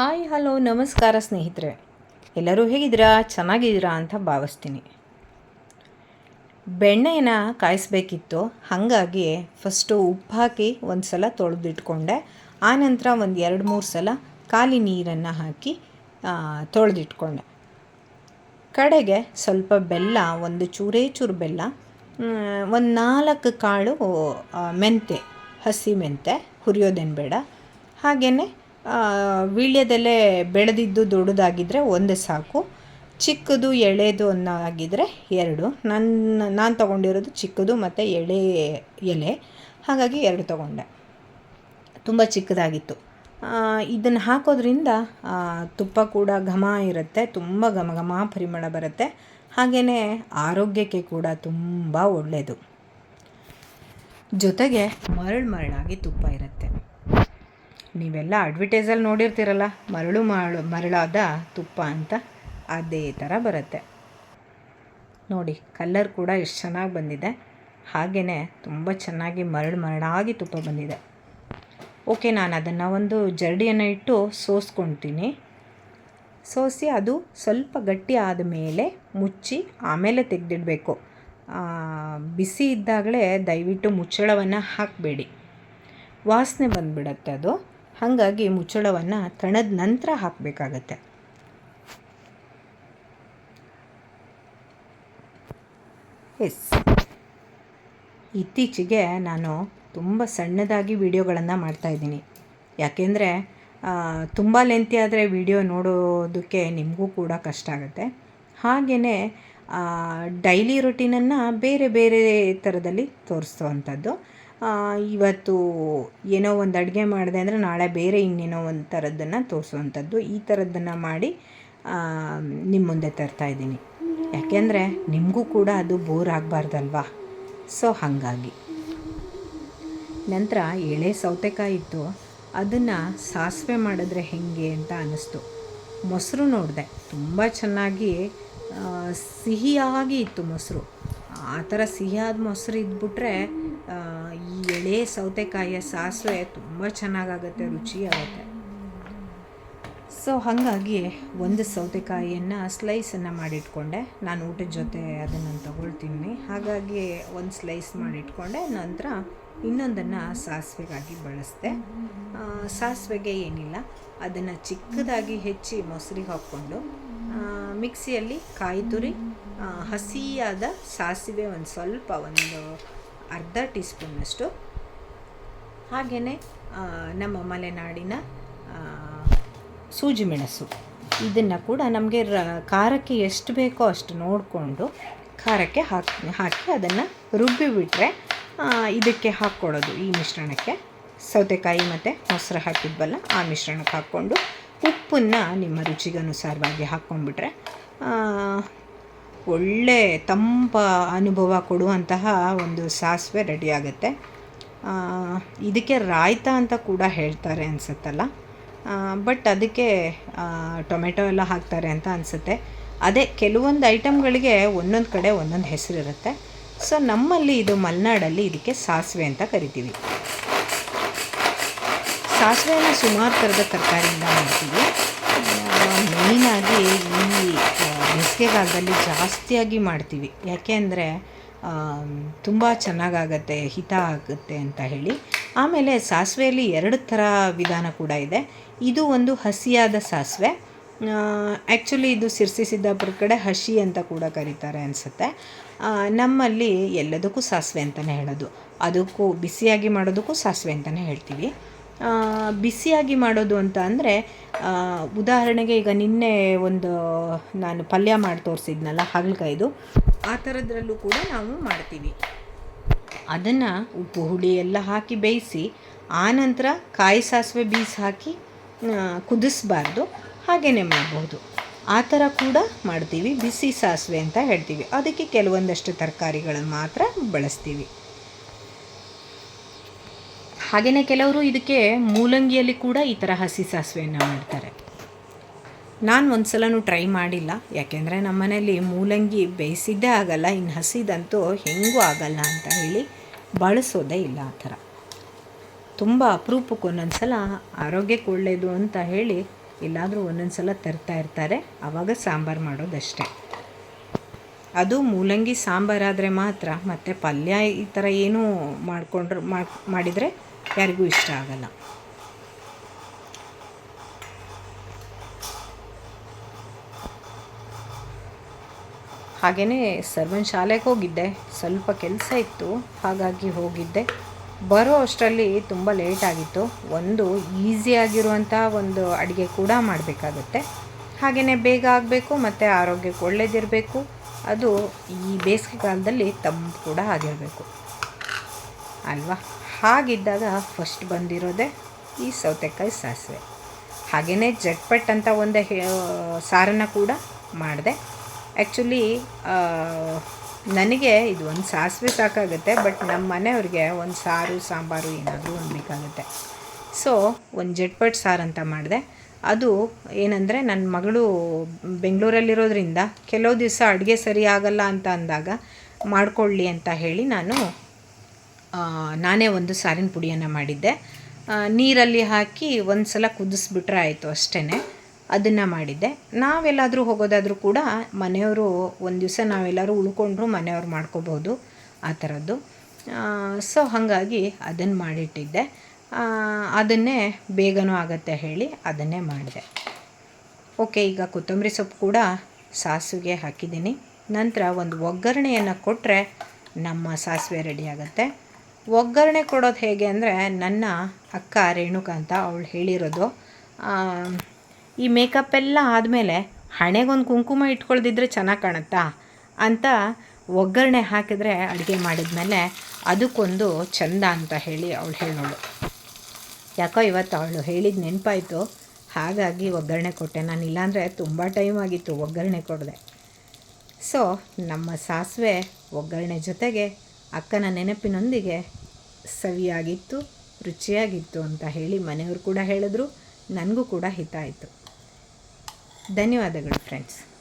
Hi, hello, ನಮಸ್ಕಾರ ಸ್ನೇಹಿತರೆ. ಎಲ್ಲರೂ ಹೇಗಿದ್ದೀರಾ? ಚೆನ್ನಾಗಿದ್ದೀರಾ ಅಂತ ಭಾವಿಸ್ತೀನಿ. ಬೆಣ್ಣೆನ ಕಾಯಿಸ್ಬೇಕಿತ್ತು. ಹಾಗಾಗಿ ಫಸ್ಟು ಉಪ್ಪು ಹಾಕಿ ಒಂದು ಸಲ ತೊಳೆದಿಟ್ಕೊಂಡೆ ಆನಂತರ ಒಂದು ಎರಡು, ಮೂರು ಸಲ ಖಾಲಿ ನೀರನ್ನು ಹಾಕಿ ತೊಳೆದಿಟ್ಕೊಂಡೆ. ಕಡೆಗೆ ಸ್ವಲ್ಪ ಬೆಲ್ಲ, ಒಂದು ಚೂರೇ ಚೂರು ಬೆಲ್ಲ ಒಂದು ನಾಲ್ಕು ಕಾಳು ಮೆಂತೆ ಹಸಿ ಮೆಂತೆ ಹುರಿಯೋದೇನು ಬೇಡ. ಹಾಗೆಯೇ ವೀಳ್ಯದೆಲೆ ಬೆಳೆದಿದ್ದು ದೊಡ್ಡದಾಗಿದ್ದರೆ ಒಂದೇ ಸಾಕು. ಚಿಕ್ಕದು ಎಳೆದು ಆಗಿದ್ದರೆ ಎರಡು. ನನ್ನ ನಾನು ತೊಗೊಂಡಿರೋದು ಚಿಕ್ಕದು ಮತ್ತು ಎಳೆ, ಎಲೆ. ಹಾಗಾಗಿ ಎರಡು ತೊಗೊಂಡೆ. ತುಂಬ ಚಿಕ್ಕದಾಗಿತ್ತು. ಇದನ್ನು ಹಾಕೋದ್ರಿಂದ ತುಪ್ಪ ಕೂಡ ಘಮ ಇರುತ್ತೆ. ತುಂಬ ಘಮ ಘಮ ಪರಿಮಳ ಬರುತ್ತೆ. ಹಾಗೆಯೇ ಆರೋಗ್ಯಕ್ಕೆ ಕೂಡ ತುಂಬ ಒಳ್ಳೆಯದು ಜೊತೆಗೆ ಮರಳು ಮರಳಾಗಿ ತುಪ್ಪ ಇರುತ್ತೆ. ನೀವೆಲ್ಲ ಅಡ್ವಟೈಸಲ್ಲಿ ನೋಡಿರ್ತೀರಲ್ಲ, ಮರಳು ಮರಳು ಮರಳಾದ ತುಪ್ಪ ಅಂತ ಅದೇ ಥರ ಬರುತ್ತೆ. ನೋಡಿ ಕಲ್ಲರ್ ಕೂಡ ಎಷ್ಟು ಚೆನ್ನಾಗಿ ಬಂದಿದೆ. ಹಾಗೇ ತುಂಬ ಚೆನ್ನಾಗಿ ಮರಳು ಮರಳಾಗಿ ತುಪ್ಪ ಬಂದಿದೆ. ಓಕೆ ನಾನು ಅದನ್ನು ಒಂದು ಜರಡಿಯನ್ನು ಇಟ್ಟು ಸೋಸ್ಕೊತೀನಿ. ಸೋಸಿ ಅದು ಸ್ವಲ್ಪ ಗಟ್ಟಿ ಆದ ಮೇಲೆ ಮುಚ್ಚಿ ಆಮೇಲೆ ತೆಗೆದಿಡಬೇಕು. ಬಿಸಿ ಇದ್ದಾಗಲೇ ದಯವಿಟ್ಟು ಮುಚ್ಚಳವನ್ನು ಹಾಕಬೇಡಿ. ವಾಸನೆ ಬಂದುಬಿಡತ್ತೆ ಅದು. ಹಾಗಾಗಿ ಮುಚ್ಚಳವನ್ನು ತಣದ ನಂತರ ಹಾಕಬೇಕಾಗತ್ತೆ. ಎಸ್. ಇತ್ತೀಚೆಗೆ ನಾನು ತುಂಬ ಸಣ್ಣದಾಗಿ ವಿಡಿಯೋಗಳನ್ನು ಮಾಡ್ತಾಯಿದ್ದೀನಿ ಯಾಕೆಂದರೆ ತುಂಬ ಲೆಂತಿ ಆದರೆ ವಿಡಿಯೋ ನೋಡೋದಕ್ಕೆ ನಿಮಗೂ ಕೂಡ ಕಷ್ಟ ಆಗುತ್ತೆ. ಹಾಗೆಯೇ ಡೈಲಿ ರೊಟೀನನ್ನು ಬೇರೆ ಬೇರೆ ಥರದಲ್ಲಿ ತೋರಿಸುವಂಥದ್ದು ಇವತ್ತು ಏನೋ ಒಂದು ಅಡುಗೆ ಮಾಡಿದೆ ಅಂದರೆ ನಾಳೆ ಬೇರೆ ಇನ್ನೇನೋ ಒಂದು ಥರದ್ದನ್ನು ತೋರಿಸುವಂಥದ್ದು. ಈ ಥರದ್ದನ್ನು ಮಾಡಿ ನಿಮ್ಮ ಮುಂದೆ ತರ್ತಾ ಇದ್ದೀನಿ. ಯಾಕೆಂದರೆ ನಿಮಗೂ ಕೂಡ ಅದು ಬೋರ್ ಆಗಬಾರ್ದಲ್ವಾ? ಸೊ ಹಾಗಾಗಿ. ನಂತರ ಎಳೆ ಸೌತೆಕಾಯಿ ಇತ್ತು. ಅದನ್ನು ಸಾಸಿವೆ ಮಾಡಿದ್ರೆ ಹೇಗೆ ಅಂತ ಅನ್ನಿಸ್ತು. ಮೊಸರು ನೋಡಿದೆ. ತುಂಬ ಚೆನ್ನಾಗಿ ಸಿಹಿಯಾಗಿ ಇತ್ತು ಮೊಸರು. ಆ ಥರ ಸಿಹಿಯಾದ ಮೊಸರು ಇದ್ಬಿಟ್ರೆ ಎಳೆ ಸೌತೆಕಾಯಿಯ ಸಾಸಿವೆ ತುಂಬ ಚೆನ್ನಾಗಾಗುತ್ತೆ, ರುಚಿಯಾಗುತ್ತೆ. ಸೊ ಹಾಗಾಗಿ ಒಂದು ಸೌತೆಕಾಯಿಯನ್ನು ಸ್ಲೈಸನ್ನು ಮಾಡಿಟ್ಕೊಂಡೆ. ನಾನು ಊಟದ ಜೊತೆ ಅದನ್ನು ತಗೊಳ್ತೀನಿ. ಹಾಗಾಗಿ ಒಂದು ಸ್ಲೈಸ್ ಮಾಡಿಟ್ಕೊಂಡೆ. ನಂತರ ಇನ್ನೊಂದನ್ನು ಸಾಸಿವೆಗಾಗಿ ಬಳಸಿದೆ. ಸಾಸಿವೆಗೆ ಏನಿಲ್ಲ. ಅದನ್ನು ಚಿಕ್ಕದಾಗಿ ಹೆಚ್ಚಿ ಮೊಸರಿಗೆ ಹಾಕ್ಕೊಂಡು ಮಿಕ್ಸಿಯಲ್ಲಿ ಕಾಯಿ ತುರಿ ಹಸಿಯಾದ ಸಾಸಿವೆ ಒಂದು ಸ್ವಲ್ಪ ಒಂದು ಅರ್ಧ ಟೀ ಸ್ಪೂನಷ್ಟು ಹಾಗೆಯೇ ನಮ್ಮ ಮಲೆನಾಡಿನ ಸೂಜಿ ಮೆಣಸು. ಇದನ್ನು ಕೂಡ ನಮಗೆ ರ, ಖಾರಕ್ಕೆ ಎಷ್ಟು ಬೇಕೋ ಅಷ್ಟು ನೋಡಿಕೊಂಡು ಖಾರಕ್ಕೆ ಹಾಕಿ ಹಾಕಿ ಅದನ್ನು ರುಬ್ಬಿಬಿಟ್ರೆ ಇದಕ್ಕೆ ಹಾಕ್ಕೊಳ್ಳೋದು ಈ ಮಿಶ್ರಣಕ್ಕೆ. ಸೌತೆಕಾಯಿ ಮತ್ತು ಮೊಸರು ಹಾಕಿದ್ವಲ್ಲ, ಆ ಮಿಶ್ರಣಕ್ಕೆ ಹಾಕ್ಕೊಂಡು ಉಪ್ಪನ್ನು ನಿಮ್ಮ ರುಚಿಗನುಸಾರವಾಗಿ ಹಾಕ್ಕೊಂಡ್ಬಿಟ್ರೆ ಒಳ್ಳೆ ತಂಪ ಅನುಭವ ಕೊಡುವಂತಹ ಒಂದು ಸಾಸಿವೆ ರೆಡಿ ಆಗುತ್ತೆ. ಆ, ಇದಕ್ಕೆ ರಾಯ್ತ ಅಂತ ಕೂಡ ಹೇಳ್ತಾರೆ ಅನಿಸುತ್ತಲ್ಲ. ಬಟ್ ಅದಕ್ಕೆ ಟೊಮೆಟೊ ಎಲ್ಲ ಹಾಕ್ತಾರೆ ಅಂತ ಅನಿಸುತ್ತೆ. ಅದೇ ಕೆಲವೊಂದು ಐಟಮ್ಗಳಿಗೆ ಒಂದೊಂದು ಕಡೆ ಒಂದೊಂದು ಹೆಸರಿರುತ್ತೆ. ಸೊ ನಮ್ಮಲ್ಲಿ ಇದು ಮಲೆನಾಡಲ್ಲಿ ಇದಕ್ಕೆ ಸಾಸಿವೆ ಅಂತ ಕರಿತೀವಿ. ಸಾಸಿವೆನ ಸುಮಾರು ಥರದ ತರಕಾರಿಯಿಂದ ಮಾಡ್ತೀವಿ. ಮೇಯ್ನಾಗಿ ಈ ಬೇಸಿಗೆಗಾಲದಲ್ಲಿ ಜಾಸ್ತಿಯಾಗಿ ಮಾಡ್ತೀವಿ. ಯಾಕೆ ಅಂದರೆ ತುಂಬ ಚೆನ್ನಾಗಾಗತ್ತೆ, ಹಿತ ಆಗುತ್ತೆ ಅಂತ ಹೇಳಿ. ಆಮೇಲೆ ಸಾಸಿವೆಯಲ್ಲಿ ಎರಡು ಥರ ವಿಧಾನ ಕೂಡ ಇದೆ. ಇದು ಒಂದು ಹಸಿಯಾದ ಸಾಸಿವೆ. ಆ್ಯಕ್ಚುಲಿ ಇದು ಸಿರ್ಸಿ ಸಿದ್ದಾಪುರ ಕಡೆ ಹಸಿ ಅಂತ ಕೂಡ ಕರೀತಾರೆ ಅನಿಸುತ್ತೆ. ನಮ್ಮಲ್ಲಿ ಎಲ್ಲದಕ್ಕೂ ಸಾಸಿವೆ ಅಂತಲೇ ಹೇಳೋದು. ಅದಕ್ಕೂ, ಬಿಸಿಯಾಗಿ ಮಾಡೋದಕ್ಕೂ ಸಾಸಿವೆ ಅಂತಲೇ ಹೇಳ್ತೀವಿ. ಬಿಸಿಯಾಗಿ ಮಾಡೋದು ಅಂತ ಅಂದರೆ ಉದಾಹರಣೆಗೆ ಈಗ ನಿನ್ನೆ ಒಂದು ನಾನು ಪಲ್ಯ ಮಾಡಿ ತೋರಿಸಿದ್ನಲ್ಲ, ಹಾಗಲಕಾಯ್ದು, ಆ ಥರದ್ರಲ್ಲೂ ಕೂಡ ನಾವು ಮಾಡ್ತೀವಿ. ಅದನ್ನು ಉಪ್ಪು, ಹುಳಿ ಎಲ್ಲ ಹಾಕಿ ಬೇಯಿಸಿ ಆನಂತರ ಕಾಯಿ ಸಾಸಿವೆ ಬೀಸ್ ಹಾಕಿ ಕುದಿಸ್ಬಾರ್ದು ಹಾಗೇ ಮಾಡಬಹುದು ಆ ಥರ ಕೂಡ ಮಾಡ್ತೀವಿ, ಬಿಸಿ ಸಾಸಿವೆ ಅಂತ ಹೇಳ್ತೀವಿ. ಅದಕ್ಕೆ ಕೆಲವೊಂದಷ್ಟು ತರಕಾರಿಗಳನ್ನು ಮಾತ್ರ ಬಳಸ್ತೀವಿ. ಹಾಗೆಯೇ ಕೆಲವರು ಇದಕ್ಕೆ ಮೂಲಂಗಿಯಲ್ಲಿ ಕೂಡ ಈ ಥರ ಹಸಿ ಸಾಸಿವೆಯನ್ನು ಮಾಡ್ತಾರೆ. ನಾನು ಒಂದು ಸಲನೂ ಟ್ರೈ ಮಾಡಿಲ್ಲ. ಯಾಕೆಂದರೆ ನಮ್ಮ ಮನೇಲಿ ಮೂಲಂಗಿ ಬೇಯಿಸಿದ್ದೇ ಆಗಲ್ಲ ಇನ್ನು ಹಸಿದಂತೂ ಹೆಂಗೂ ಆಗಲ್ಲ ಅಂತ ಹೇಳಿ ಬಳಸೋದೇ ಇಲ್ಲ ಆ ಥರ. ತುಂಬ ಅಪರೂಪಕ್ಕೆ ಒಂದೊಂದು ಸಲ ಆರೋಗ್ಯಕ್ಕೆ ಒಳ್ಳೆಯದು ಅಂತ ಹೇಳಿ ಎಲ್ಲಾದರೂ ಒಂದೊಂದು ಸಲ ತರ್ತಾ ಇರ್ತಾರೆ. ಆವಾಗ ಸಾಂಬಾರು ಮಾಡೋದಷ್ಟೇ. ಅದು ಮೂಲಂಗಿ ಸಾಂಬಾರಾದರೆ ಮಾತ್ರ, ಮತ್ತು ಪಲ್ಯ ಈ ಥರ ಏನೂ ಮಾಡಿಕೊಂಡ್ರೆ ಮಾಡಿದರೆ ಯಾರಿಗೂ ಇಷ್ಟ ಆಗಲ್ಲ. ಹಾಗೆಯೇ ಸರ್ವನ್ ಶಾಲೆಗೆ ಹೋಗಿದ್ದೆ. ಸ್ವಲ್ಪ ಕೆಲಸ ಇತ್ತು, ಹಾಗಾಗಿ ಹೋಗಿದ್ದೆ. ಬರೋ ಅಷ್ಟರಲ್ಲಿ ತುಂಬ ಲೇಟ್ ಆಗಿತ್ತು. ಒಂದು ಈಸಿಯಾಗಿರುವಂಥ ಒಂದು ಅಡುಗೆ ಕೂಡ ಮಾಡಬೇಕಾಗತ್ತೆ. ಹಾಗೆಯೇ ಬೇಗ ಆಗಬೇಕು, ಮತ್ತು ಆರೋಗ್ಯಕ್ಕೆ ಒಳ್ಳೇದಿರಬೇಕು. ಅದು ಈ ಬೇಸಿಗೆ ಕಾಲದಲ್ಲಿ ತಂಪು ಕೂಡ ಆಗಿರಬೇಕು. ಅಲ್ವಾ? ಹಾಗಿದ್ದಾಗ ಫಸ್ಟ್ ಬಂದಿರೋದೇ ಈ ಸೌತೆಕಾಯಿ ಸಾಸಿವೆ. ಹಾಗೆಯೇ ಜಟ್ಪಟ್ ಅಂತ ಒಂದು ಸಾರನ್ನು ಕೂಡ ಮಾಡಿದೆ. ಆ್ಯಕ್ಚುಲಿ ನನಗೆ ಇದು ಒಂದು ಸಾಸಿವೆ ಸಾಕಾಗುತ್ತೆ ಬಟ್ ನಮ್ಮ ಮನೆಯವ್ರಿಗೆ ಒಂದು ಸಾರು, ಸಾಂಬಾರು ಏನಾದರೂ ಒಂದು ಬೇಕಾಗುತ್ತೆ ಸೊ ಒಂದು ಜಟ್ಪಟ್ ಸಾರು ಅಂತ ಮಾಡಿದೆ. ಅದು ಏನಂದರೆ ನನ್ನ ಮಗಳು ಬೆಂಗಳೂರಲ್ಲಿರೋದ್ರಿಂದ ಕೆಲವು ದಿವಸ ಅಡುಗೆ ಸರಿ ಆಗಲ್ಲ ಅಂತ ಅಂದಾಗ ಮಾಡಿಕೊಳ್ಳಿ ಅಂತ ಹೇಳಿ ನಾನು ನಾನೇ ಒಂದು ಸಾರಿನ ಪುಡಿಯನ್ನು ಮಾಡಿದ್ದೆ. ನೀರಲ್ಲಿ ಹಾಕಿ ಒಂದು ಸಲ ಕುದಿಸ್ಬಿಟ್ರೆ ಆಯಿತು ಅಷ್ಟೇ ಅದನ್ನು ಮಾಡಿದ್ದೆ. ನಾವೆಲ್ಲಾದರೂ ಹೋಗೋದಾದರೂ ಕೂಡ ಮನೆಯವರು ಒಂದು ದಿವಸ ನಾವೆಲ್ಲರೂ ಉಳ್ಕೊಂಡ್ರು ಮನೆಯವ್ರು ಮಾಡ್ಕೋಬೋದು ಆ ಥರದ್ದು. ಸೊ ಹಾಗಾಗಿ ಅದನ್ನು ಮಾಡಿಟ್ಟಿದ್ದೆ. ಅದನ್ನೇ ಬೇಗನೂ ಆಗತ್ತೆ ಹೇಳಿ ಅದನ್ನೇ ಮಾಡಿದೆ. ಓಕೆ, ಈಗ ಕೊತ್ತಂಬರಿ ಸೊಪ್ಪು ಕೂಡ ಸಾಸಿವೆಗೆ ಹಾಕಿದ್ದೀನಿ. ನಂತರ ಒಂದು ಒಗ್ಗರಣೆಯನ್ನು ಕೊಟ್ಟರೆ ನಮ್ಮ ಸಾಸಿವೆ ರೆಡಿ ಒಗ್ಗರಣೆ ಕೊಡೋದು ಹೇಗೆ ಅಂದರೆ ನನ್ನ ಅಕ್ಕ ರೇಣುಕಾ ಅಂತ ಅವಳು ಹೇಳಿರೋದು. ಈ ಮೇಕಪ್ ಎಲ್ಲ ಆದಮೇಲೆ ಹಣೆಗೊಂದು ಕುಂಕುಮ ಇಟ್ಕೊಳ್ದಿದ್ರೆ ಚೆನ್ನಾಗಿ ಕಾಣುತ್ತಾ ಅಂತ ಒಗ್ಗರಣೆ ಹಾಕಿದರೆ ಅಡುಗೆ ಮಾಡಿದ್ಮೇಲೆ ಅದಕ್ಕೊಂದು ಚಂದ ಅಂತ ಹೇಳಿ ಅವಳು ಹೇಳೋಳು ಯಾಕೋ ಇವತ್ತು ಅವಳು ಹೇಳಿದ ನೆನಪಾಯಿತು. ಹಾಗಾಗಿ ಒಗ್ಗರಣೆ ಕೊಟ್ಟೆ. ನಾನು ಇಲ್ಲಾಂದರೆ ತುಂಬ ಟೈಮ್ ಆಗಿತ್ತು ಒಗ್ಗರಣೆ ಕೊಡದೆ. ಸೊ ನಮ್ಮ ಸಾಸಿವೆ ಒಗ್ಗರಣೆ ಜೊತೆಗೆ ಅಕ್ಕನ ನೆನಪಿನೊಂದಿಗೆ ಸವಿಯಾಗಿತ್ತು, ರುಚಿಯಾಗಿತ್ತು ಅಂತ ಹೇಳಿ ಮನೆಯವರು ಕೂಡ ಹೇಳಿದ್ರು, ನನಗೂ ಕೂಡ ಹಿತ ಆಯಿತು. ಧನ್ಯವಾದಗಳು ಫ್ರೆಂಡ್ಸ್